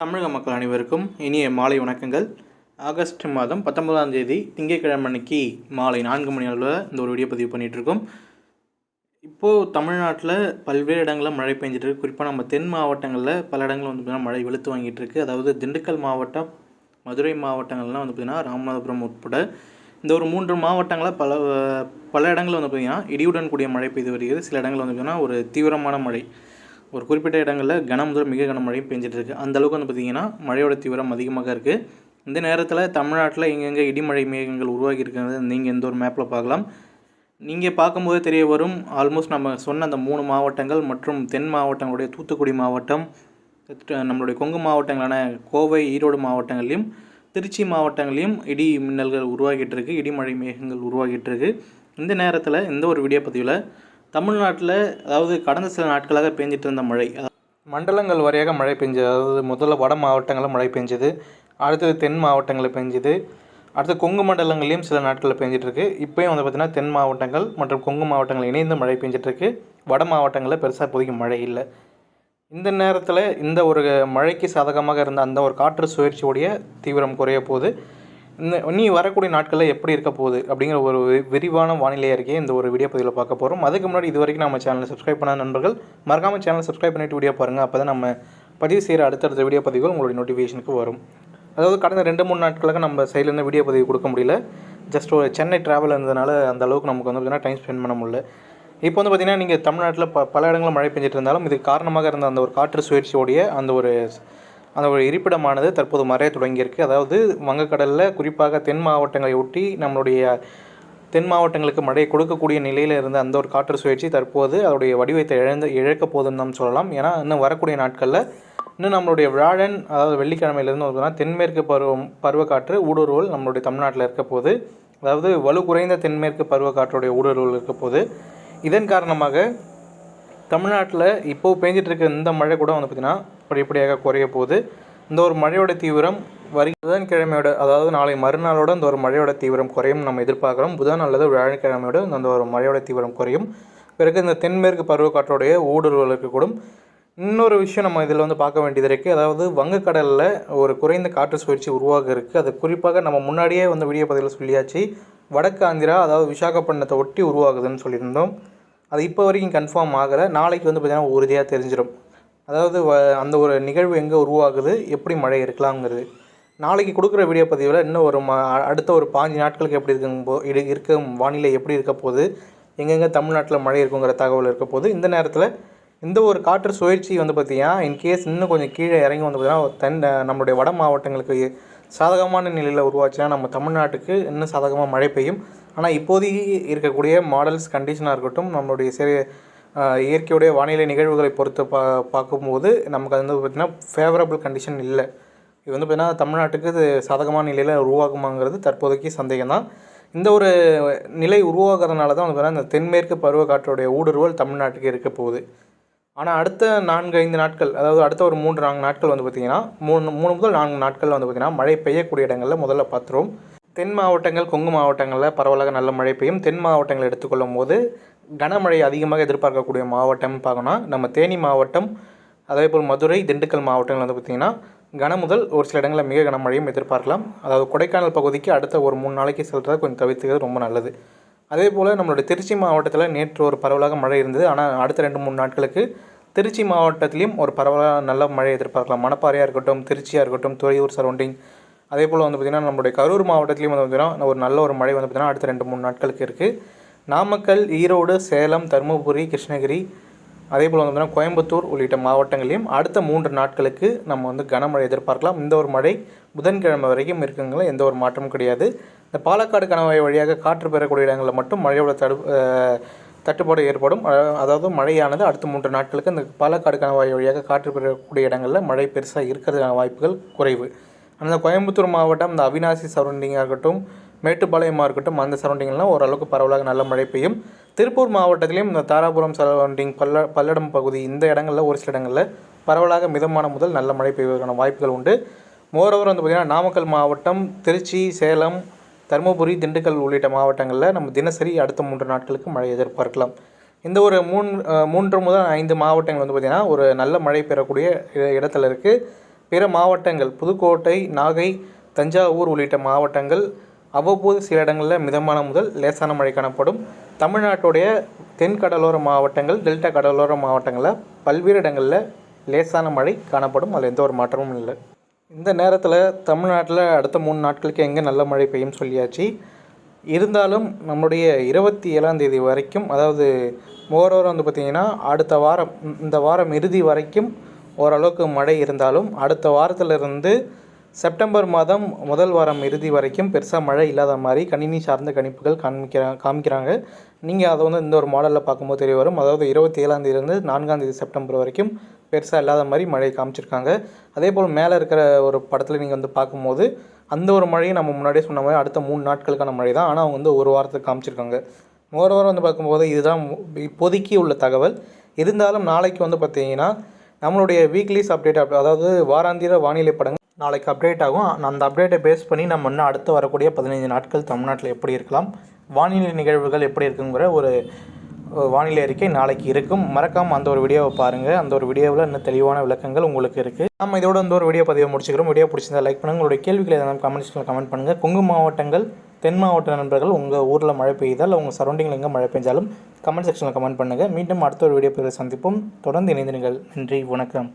தமிழக மக்கள் அனைவருக்கும் இனிய மாலை வணக்கங்கள். ஆகஸ்ட் மாதம் பத்தொன்பதாம் தேதி திங்கட்கிழமை அன்னைக்கு மாலை நான்கு மணி அளவில் இந்த ஒரு வீடியோ பதிவு பண்ணிகிட்ருக்கோம் இப்போது தமிழ்நாட்டில் பல்வேறு இடங்களில் மழை பெஞ்சிட்டு இருக்கு. குறிப்பாக நம்ம தென் மாவட்டங்களில் பல இடங்களில் வந்து பார்த்திங்கன்னா மழை வெளுத்து வாங்கிட்டு இருக்கு. அதாவது திண்டுக்கல் மாவட்டம் மதுரை மாவட்டங்கள்லாம் வந்து பார்த்திங்கன்னா ராமநாதபுரம் உட்பட இந்த ஒரு மூன்று மாவட்டங்களில் பல பல இடங்களில் வந்து பார்த்திங்கன்னா இடியுடன் கூடிய மழை பெய்து வருகிறது. சில இடங்களில் வந்து பார்த்திங்கன்னா ஒரு தீவிரமான மழை. ஒரு குறிப்பிட்ட இடங்களில் கன முதல் மிக கனமழை பெஞ்சிட்டு இருக்கு அந்த அளவுக்கு வந்து பார்த்திங்கன்னா மழையோட தீவிரம் அதிகமாக இருக்குது இந்த நேரத்தில் தமிழ்நாட்டில் எங்கெங்கே இடிமழை மேகங்கள் உருவாகி இருக்கிறது நீங்கள் எந்த ஒரு மேப்பில் பார்க்கலாம். நீங்கள் பார்க்கும்போது தெரிய வரும் ஆல்மோஸ்ட் நம்ம சொன்ன அந்த மூணு மாவட்டங்கள் மற்றும் தென் மாவட்டங்களுடைய தூத்துக்குடி மாவட்டம் நம்மளுடைய கொங்கு மாவட்டங்களான கோவை ஈரோடு மாவட்டங்களையும் திருச்சி மாவட்டங்களையும் இடி மின்னல்கள் உருவாகிட்டு இருக்கு இடிமழை மேகங்கள் உருவாகிட்டு இருக்கு. இந்த நேரத்தில் இந்த ஒரு வீடியோ பதிவில் தமிழ்நாட்டில் அதாவது கடந்த சில நாட்களாக பெஞ்சிட்டு இருந்த மழை மண்டலங்கள் வாரியாக மழை பெஞ்சது அதாவது முதல்ல வட மாவட்டங்களில் மழை பெஞ்சது அடுத்தது தென் மாவட்டங்களில் பெஞ்சுது அடுத்து கொங்கு மண்டலங்களையும் சில நாட்களில் பெஞ்சிட்ருக்கு இப்போயும் வந்து பார்த்திங்கன்னா தென் மாவட்டங்கள் மற்றும் கொங்கு மாவட்டங்கள் இணைந்து மழை பெஞ்சிட்ருக்கு வட மாவட்டங்களில் பெருசாக இப்போதைக்கு மழை இல்லை. இந்த நேரத்தில் இந்த ஒரு மழைக்கு சாதகமாக இருந்த அந்த ஒரு காற்று சுழற்சியுடைய தீவிரம் குறைய போகுது. இந்த வரக்கூடிய நாட்களில் எப்படி இருக்க போகுது அப்படிங்கிற ஒரு விரிவான வானிலை அறிக்கையை இந்த ஒரு வீடியோ பதிவில் பார்க்க போகிறோம் அதுக்கு முன்னாடி இது வரைக்கும் நம்ம சேனலை சப்ஸ்கிரைப் பண்ண நண்பர்கள் மறக்காமல் சேனலை சப்ஸ்கிரைப் பண்ணிட்டு வீடியோ பாருங்கள் அப்போ தான் நம்ம பதிவு செய்கிற அடுத்தடுத்த வீடியோ பதிவுகள் உங்களுடைய நோட்டிஃபிகேஷனுக்கு வரும். அதாவது கடந்த ரெண்டு மூணு நாட்களாக நம்ம சைட்லேருந்து வீடியோ பதிவு கொடுக்க முடியல. ஜஸ்ட் ஒரு சென்னை ட்ராவல் இருந்ததுனால அந்த அளவுக்கு நமக்கு வந்து பார்த்தீங்கன்னா டைம் ஸ்பெண்ட் பண்ண முடியல. இப்போ வந்து பார்த்திங்கன்னா நீங்கள் தமிழ்நாட்டில் ப பல இடங்களில் மழை பெஞ்சிட்டு இருந்தாலும் இதுக்கு காரணமாக இருந்த அந்த ஒரு காற்று சுழற்சியோடைய அந்த ஒரு அந்த ஒரு இருப்பிடமானது தற்போது மறைய தொடங்கியிருக்கு. அதாவது வங்கக்கடலில் குறிப்பாக தென் மாவட்டங்களை ஒட்டி நம்மளுடைய தென் மாவட்டங்களுக்கு மழையை கொடுக்கக்கூடிய நிலையில் இருந்த அந்த ஒரு காற்று சுழற்சி தற்போது அதோடைய வடிவத்தை இழந்து இழக்க போகுதுன்னு நம்ம சொல்லலாம். ஏன்னா இன்னும் வரக்கூடிய நாட்களில் இன்னும் நம்மளுடைய வியாழன் அதாவது வெள்ளிக்கிழமையிலேருந்து வந்து பார்த்தீங்கன்னா தென்மேற்கு பருவம் பருவக்காற்று ஊடுருவல் நம்மளுடைய தமிழ்நாட்டில் இருக்க போது அதாவது வலு குறைந்த தென்மேற்கு பருவக்காற்றுடைய ஊடுருவல் இருக்க போது இதன் காரணமாக தமிழ்நாட்டில் இப்போது பெஞ்சிட்டு இருக்க இந்த மழை கூட வந்து பார்த்திங்கன்னா படிப்படியாக குறைய போகுது. இந்த ஒரு மழையோட தீவிரம் வரி புதன்கிழமையோட அதாவது நாளை மறுநாளோட இந்த ஒரு மழையோட தீவிரம் குறையும் நம்ம எதிர்பார்க்குறோம். புதன் அல்லது வியாழக்கிழமையோட இந்த ஒரு மழையோட தீவிரம் குறையும். பிறகு இந்த தென்மேற்கு பருவக்காற்றோடைய ஊடுருவல் இருக்கக்கூடும். இன்னொரு விஷயம் நம்ம இதில் வந்து பார்க்க வேண்டியது இருக்குது அதாவது வங்கக்கடலில் ஒரு குறைந்த காற்று சுழற்சி உருவாக இருக்குது அது குறிப்பாக நம்ம முன்னாடியே வந்து வீடியோ பதிவில் சொல்லியாச்சு. வடக்கு ஆந்திரா அதாவது விசாகப்பட்டினத்தை ஒட்டி உருவாகுதுன்னு சொல்லியிருந்தோம். அது இப்போ வரைக்கும் கன்ஃபார்ம் ஆகலை. நாளைக்கு வந்து பார்த்திங்கன்னா உறுதியாக தெரிஞ்சிடும் அதாவது வ- அந்த ஒரு நிகழ்வு எங்கே உருவாகுது எப்படி மழை இருக்கலாங்கிறது நாளைக்கு கொடுக்குற வீடியோ பதிவில் இன்னும் ஒரு ம அடுத்த ஒரு பாஞ்சு நாட்களுக்கு எப்படி இருக்குங்க போ இரு இருக்கும் வானிலை எப்படி இருக்க போகுது எங்கெங்கே தமிழ்நாட்டில் மழை இருக்குங்கிற தகவல் இருக்க போது இந்த நேரத்தில் இந்த ஒரு காற்று சுழற்சி வந்து பார்த்திங்கன்னா இன்கேஸ் இன்னும் கொஞ்சம் கீழே இறங்கி வந்து பார்த்திங்கன்னா தென் நம்மளுடைய வட மாவட்டங்களுக்கு சாதகமான நிலையில் உருவாச்சுன்னா நம்ம தமிழ்நாட்டுக்கு இன்னும் சாதகமாக மழை பெய்யும். ஆனால் இப்போதைக்கு இருக்கக்கூடிய மாடல்ஸ் கண்டிஷனாக இருக்கட்டும் நம்மளுடைய சரி இயற்கையுடைய வானிலை நிகழ்வுகளை பொறுத்து பா பார்க்கும்போது நமக்கு அது வந்து பார்த்திங்கன்னா ஃபேவரபிள் கண்டிஷன் இல்லை. இது வந்து பார்த்திங்கன்னா தமிழ்நாட்டுக்கு இது சாதகமான நிலையில் உருவாகுமாங்கிறது தற்போதைக்கு சந்தேகம் தான் இந்த ஒரு நிலை உருவாகிறதுனால தான் வந்து பார்த்திங்கன்னா இந்த தென்மேற்கு பருவக்காற்றுடைய ஊடுருவல் தமிழ்நாட்டுக்கு இருக்க போகுது. ஆனால் அடுத்த நான்கு ஐந்து நாட்கள் அதாவது அடுத்த ஒரு மூன்று நான்கு நாட்கள் வந்து பார்த்திங்கன்னா மூணு மூணு முதல் நான்கு நாட்கள் வந்து பார்த்திங்கன்னா மழை பெய்யக்கூடிய இடங்களில் முதல்ல பார்த்துருவோம் தென் மாவட்டங்கள் கொங்கு மாவட்டங்களில் பரவலாக நல்ல மழை பெய்யும். தென் மாவட்டங்கள் எடுத்துக்கொள்ளும் போது கனமழை அதிகமாக எதிர்பார்க்கக்கூடிய மாவட்டம் பார்க்கணும் நம்ம தேனி மாவட்டம் அதே போல் மதுரை திண்டுக்கல் மாவட்டங்கள் வந்து பார்த்திங்கன்னா கன முதல் ஒரு சில இடங்களில் மிக கனமழையும் எதிர்பார்க்கலாம். அதாவது கொடைக்கானல் பகுதிக்கு அடுத்த ஒரு மூணு நாளைக்கு செல்கிறத கொஞ்சம் தவிர்த்துக்கிறது ரொம்ப நல்லது. அதே போல் நம்மளுடைய திருச்சி மாவட்டத்தில் நேற்று ஒரு பரவலாக மழை இருந்தது. ஆனால் அடுத்த ரெண்டு மூணு நாட்களுக்கு திருச்சி மாவட்டத்திலையும் ஒரு பரவலாக நல்ல மழை எதிர்பார்க்கலாம். மணப்பாறையாக இருக்கட்டும் திருச்சியாக இருக்கட்டும் துறையூர் சரௌண்டிங் அதே போல் வந்து பார்த்திங்கன்னா நம்மளுடைய கரூர் மாவட்டத்திலையும் வந்து பார்த்திங்கன்னா ஒரு நல்ல ஒரு மழை வந்து பார்த்திங்கன்னா அடுத்த ரெண்டு மூணு நாட்களுக்கு இருக்குது நாமக்கல் ஈரோடு சேலம் தருமபுரி கிருஷ்ணகிரி அதே போல் வந்து கோயம்புத்தூர் உள்ளிட்ட மாவட்டங்களையும் அடுத்த மூன்று நாட்களுக்கு நம்ம வந்து கனமழை எதிர்பார்க்கலாம். இந்த ஒரு மழை புதன்கிழமை வரைக்கும் இருக்குங்களா எந்த ஒரு மாற்றமும் கிடையாது. இந்த பாலக்காடு கணவாய் வழியாக காற்று பெறக்கூடிய இடங்களில் மட்டும் மழையோட தடு தட்டுப்பாடு ஏற்படும். அதாவது மழையானது அடுத்த மூன்று நாட்களுக்கு இந்த பாலக்காடு கணவாய் வழியாக காற்று பெறக்கூடிய இடங்களில் மழை பெருசாக இருக்கிறதுக்கான வாய்ப்புகள் குறைவு. அந்த கோயம்புத்தூர் மாவட்டம் இந்த அவினாசி சரௌண்டிங்காக இருக்கட்டும் மேட்டுப்பாளையமாக இருக்கட்டும் அந்த சரௌண்டிங்லாம் ஓரளவுக்கு பரவலாக நல்ல மழை பெய்யும். திருப்பூர் மாவட்டத்திலையும் இந்த தாராபுரம் சரௌண்டிங் பல்ல பல்லடம் பகுதி இந்த இடங்களில் ஒரு சில இடங்களில் பரவலாக மிதமான முதல் நல்ல மழை பெய்வதற்கான வாய்ப்புகள் உண்டு. மோரோவர் வந்து பார்த்திங்கன்னா நாமக்கல் மாவட்டம் திருச்சி சேலம் தருமபுரி திண்டுக்கல் உள்ளிட்ட மாவட்டங்களில் நம்ம தினசரி அடுத்த மூன்று நாட்களுக்கு மழை எதிர்பார்க்கலாம். இந்த ஒரு மூணு மூன்று முதல் ஐந்து மாவட்டங்கள் வந்து பார்த்திங்கன்னா ஒரு நல்ல மழை பெறக்கூடிய இ- இடத்துல இருக்குது பிற மாவட்டங்கள் புதுக்கோட்டை நாகை தஞ்சாவூர் உள்ளிட்ட மாவட்டங்கள் அவ்வப்போது சில இடங்களில் மிதமான முதல் லேசான மழை காணப்படும். தமிழ்நாட்டுடைய தென் கடலோர மாவட்டங்கள் டெல்டா கடலோர மாவட்டங்களில் பல்வேறு இடங்களில் லேசான மழை காணப்படும். அதில் எந்த ஒரு மாற்றமும் இல்லை. இந்த நேரத்தில் தமிழ்நாட்டில் அடுத்த மூணு நாட்களுக்கு எங்கே நல்ல மழை பெய்யும் சொல்லியாச்சு. இருந்தாலும் நம்முடைய இருபத்தி ஏழாம் தேதி வரைக்கும் அதாவது ஓவரோவர் வந்து பார்த்திங்கன்னா அடுத்த வாரம் இந்த- இந்த வாரம் இறுதி வரைக்கும் ஓரளவுக்கு மழை இருந்தாலும் அடுத்த வாரத்திலிருந்து செப்டம்பர் மாதம் முதல் வாரம் இறுதி வரைக்கும் பெருசாக மழை இல்லாத மாதிரி கணினி சார்ந்த கணிப்புகள் காமிக்கிறா காமிக்கிறாங்க. நீங்கள் அதை வந்து இந்த ஒரு மாடலில் பார்க்கும்போது தெரிய வரும். அதாவது இருபத்தி ஏழாந்தேதியிலேருந்து நான்காந்தேதி நான்காம் தேதி செப்டம்பர் வரைக்கும் பெருசாக இல்லாத மாதிரி மழை காமிச்சிருக்காங்க. அதே போல் மேலே இருக்கிற ஒரு படத்தில் நீங்கள் வந்து பார்க்கும்போது அந்த ஒரு மழையும் நம்ம முன்னாடியே சொன்ன மாதிரி அடுத்த மூணு நாட்களுக்கான மழை தான். ஆனால் அவங்க வந்து ஒரு வாரத்துக்கு காமிச்சிருக்காங்க. ஓரவரம் வந்து பார்க்கும்போது இதுதான் இப்போதைக்கு உள்ள தகவல். இருந்தாலும் நாளைக்கு வந்து பார்த்தீங்கன்னா நம்மளுடைய வீக்லிஸ் அப்டேட் அதாவது வாராந்திர வானிலை படங்கள் நாளைக்கு அப்டேட் ஆகும். அந்த அப்டேட்டை பேஸ் பண்ணி நம்ம இன்னும் அடுத்து வரக்கூடிய பதினைஞ்சு நாட்கள் தமிழ்நாட்டில் எப்படி இருக்கலாம் வானிலை நிகழ்வுகள் எப்படி இருக்குங்கிற ஒரு வானிலை அறிக்கை நாளைக்கு இருக்கும். மறக்காமல் அந்த ஒரு வீடியோவை பாருங்கள் அந்த ஒரு வீடியோவில் இன்னும் தெளிவான விளக்கங்கள் உங்களுக்கு இருக்குது நம்ம இதோட இந்த ஒரு வீடியோ பதிவை முடிச்சுக்கிறோம். வீடியோ பிடிச்சிருந்தா லைக் பண்ணுங்கள் உங்களுடைய கேள்விகளை எதாவது கமெண்ட்ஸில் கமெண்ட் பண்ணுங்கள் கொங்கு மாவட்டங்கள் தென் மாவட்ட நண்பர்கள் உங்கள் ஊரில் மழை பெய்தால் உங்கள் சரௌண்டிங்கில் எங்கே மழை பெஞ்சாலும் கமெண்ட் செக்ஷனில் கமெண்ட் பண்ணுங்கள் மீண்டும் அடுத்த ஒரு வீடியோ பதிவை சந்திப்போம். தொடர்ந்து இணைந்திருங்கள். நன்றி வணக்கம்.